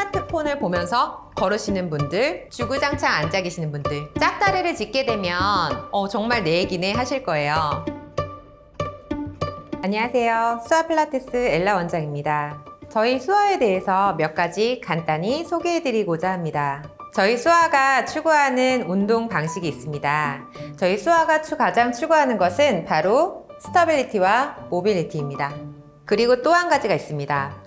스마트폰을 보면서 걸으시는 분들, 주구장창 앉아 계시는 분들, 짝다리를 짚게 되면 어, 정말 내 얘기네 하실 거예요. 안녕하세요. 수아 필라테스 엘라 원장입니다. 저희 수아에 대해서 몇 가지 간단히 소개해 드리고자 합니다. 저희 수아가 추구하는 운동 방식이 있습니다. 저희 수아가 추- 가장 추구하는 것은 바로 스타빌리티와 모빌리티입니다. 그리고 또 한 가지가 있습니다.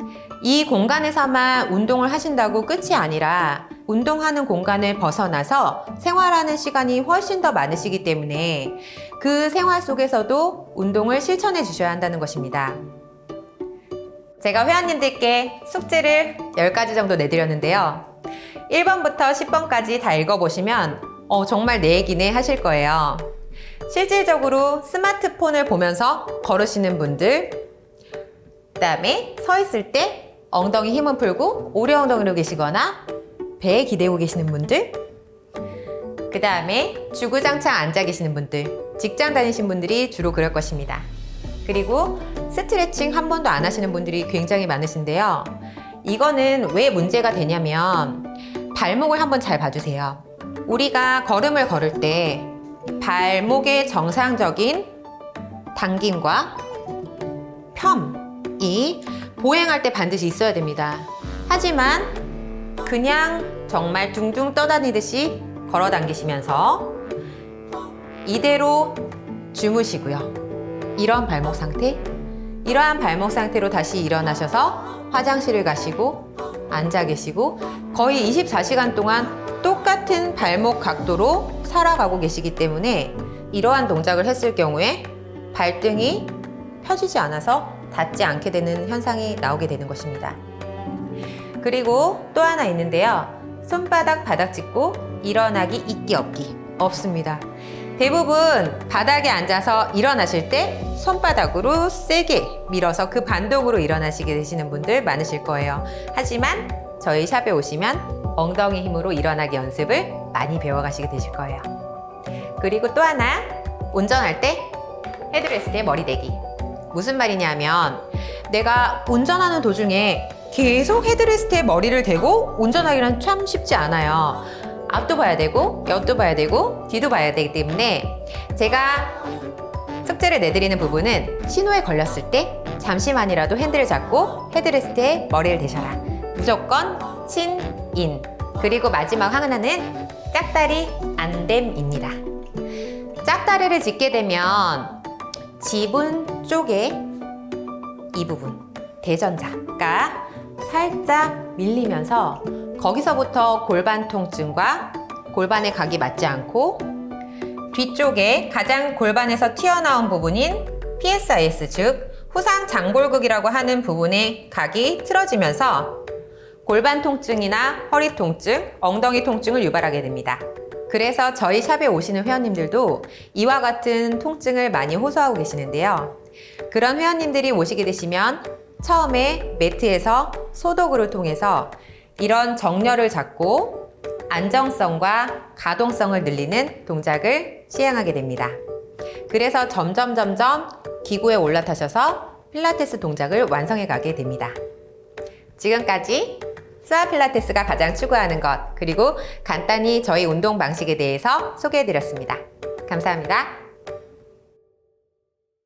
이 공간에서만 운동을 하신다고 끝이 아니라 운동하는 공간을 벗어나서 생활하는 시간이 훨씬 더 많으시기 때문에 그 생활 속에서도 운동을 실천해 주셔야 한다는 것입니다. 제가 회원님들께 숙제를 10가지 정도 내드렸는데요. 1번부터 10번까지 다 읽어보시면 어, 정말 내 얘기네 하실 거예요. 실질적으로 스마트폰을 보면서 걸으시는 분들, 그 다음에 서 있을 때 엉덩이 힘을 풀고 오래 엉덩이로 계시거나 배에 기대고 계시는 분들, 그 다음에 주구장창 앉아 계시는 분들, 직장 다니신 분들이 주로 그럴 것입니다. 그리고 스트레칭 한 번도 안 하시는 분들이 굉장히 많으신데요. 이거는 왜 문제가 되냐면 발목을 한번 잘 봐주세요. 우리가 걸음을 걸을 때 발목의 정상적인 당김과 펴이 보행할 때 반드시 있어야 됩니다. 하지만 그냥 정말 둥둥 떠다니듯이 걸어 당기시면서 이대로 주무시고요. 이런 발목 상태, 이러한 발목 상태로 다시 일어나셔서 화장실을 가시고 앉아 계시고 거의 24시간 동안 똑같은 발목 각도로 살아가고 계시기 때문에 이러한 동작을 했을 경우에 발등이 펴지지 않아서 닿지 않게 되는 현상이 나오게 되는 것입니다. 그리고 또 하나 있는데요. 손바닥 바닥 짚고 일어나기 있기 없기 없습니다. 대부분 바닥에 앉아서 일어나실 때 손바닥으로 세게 밀어서 그 반동으로 일어나시게 되시는 분들 많으실 거예요. 하지만 저희 샵에 오시면 엉덩이 힘으로 일어나기 연습을 많이 배워가시게 되실 거예요. 그리고 또 하나 운전할 때 헤드레스트에 머리 대기. 무슨 말이냐면 내가 운전하는 도중에 계속 헤드레스트에 머리를 대고 운전하기는 참 쉽지 않아요. 앞도 봐야 되고 옆도 봐야 되고 뒤도 봐야 되기 때문에 제가 숙제를 내드리는 부분은 신호에 걸렸을 때 잠시만이라도 핸들을 잡고 헤드레스트에 머리를 대셔라. 무조건 친, 인. 그리고 마지막 하나는 짝다리 안됨입니다. 짝다리를 짚게 되면 지분 쪽에 이 부분 대전자가 살짝 밀리면서 거기서부터 골반 통증과 골반의 각이 맞지 않고 뒤쪽에 가장 골반에서 튀어나온 부분인 PSIS 즉 후상 장골극이라고 하는 부분의 각이 틀어지면서 골반 통증이나 허리 통증, 엉덩이 통증을 유발하게 됩니다. 그래서 저희 샵에 오시는 회원님들도 이와 같은 통증을 많이 호소하고 계시는데요. 그런 회원님들이 오시게 되시면 처음에 매트에서 소독을 통해서 이런 정렬을 잡고 안정성과 가동성을 늘리는 동작을 시행하게 됩니다. 그래서 점점 점점 기구에 올라타셔서 필라테스 동작을 완성해 가게 됩니다. 지금까지 스와 필라테스가 가장 추구하는 것, 그리고 간단히 저희 운동 방식에 대해서 소개해 드렸습니다. 감사합니다.